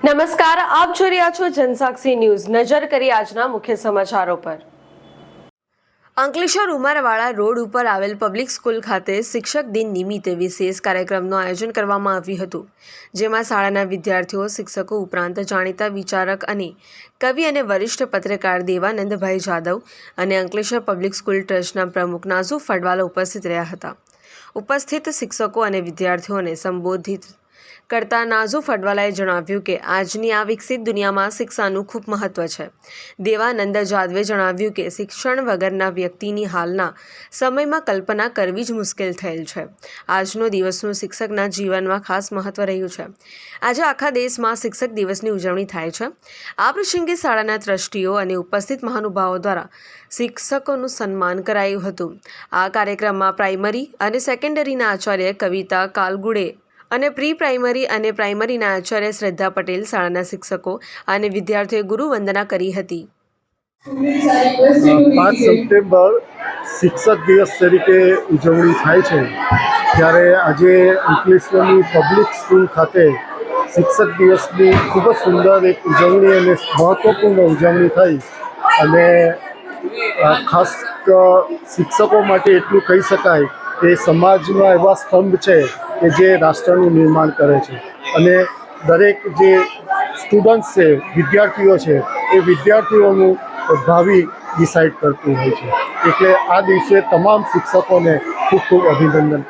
નમસ્કાર, આપ જોઈ રહ્યા છો જનસાક્ષી ન્યૂઝ. નજર કરી આજના મુખ્ય સમાચારો પર. અંકલેશ્વર ઉમરવાળા રોડ ઉપર આવેલ પબ્લિક સ્કૂલ ખાતે શિક્ષક દિન નિમિત્તે વિશેષ કાર્યક્રમનું આયોજન કરવામાં આવ્યું હતું, જેમાં શાળાના વિદ્યાર્થીઓ, શિક્ષકો ઉપરાંત જાણીતા વિચારક અને કવિ અને વરિષ્ઠ પત્રકાર દેવાનંદભાઈ જાદવ અને અંકલેશ્વર પબ્લિક સ્કૂલ ટ્રસ્ટના પ્રમુખ નાઝુ ફડવાલા ઉપસ્થિત રહ્યા હતા. ઉપસ્થિત શિક્ષકો અને વિદ્યાર્થીઓને સંબોધિત કરતા નાઝુ ફડવાલાએ જણાવ્યું કે આજની આ વિકસિત દુનિયામાં શિક્ષાનું ખૂબ મહત્વ છે. દેવાનંદ જાદવે જણાવ્યું કે શિક્ષણ વગરના વ્યક્તિની હાલના સમયમાં કલ્પના કરવી જ મુશ્કેલ થયેલ છે. આજનો દિવસનું શિક્ષકના જીવનમાં ખાસ મહત્વ રહ્યું છે. આજે આખા દેશમાં શિક્ષક દિવસની ઉજવણી થાય છે. આ પ્રસંગે શાળાના ટ્રસ્ટીઓ અને ઉપસ્થિત મહાનુભાવો દ્વારા શિક્ષકોનું સન્માન કરાયું હતું. આ કાર્યક્રમમાં પ્રાઇમરી અને સેકન્ડરીના આચાર્ય કવિતા કાલગુડે અને પ્રી પ્રાઇમરી અને પ્રાઇમરીના આચાર્ય શ્રદ્ધા પટેલ શાળાના શિક્ષકો અને વિદ્યાર્થીઓએ ગુરુવંદના કરી હતી. પાંચ સપ્ટેમ્બર શિક્ષક દિવસ તરીકે ઉજવણી થાય છે. ત્યારે આજે અંકલેશ્વરની પબ્લિક સ્કૂલ ખાતે શિક્ષક દિવસની ખૂબ જ સુંદર એક ઉજવણી અને મહત્ત્વપૂર્ણ ઉજવણી થઈ. અને ખાસ શિક્ષકો માટે એટલું કહી શકાય કે સમાજમાં એવા સ્તંભ છે કે જે રાષ્ટ્રનું નિર્માણ કરે છે. અને દરેક જે સ્ટુડન્ટ્સ છે, વિદ્યાર્થીઓ છે, એ વિદ્યાર્થીઓનું ભાવિ ડિસાઇડ કરતું હોય છે. એટલે આ દિવસે તમામ શિક્ષકોને ખૂબ ખૂબ અભિનંદન.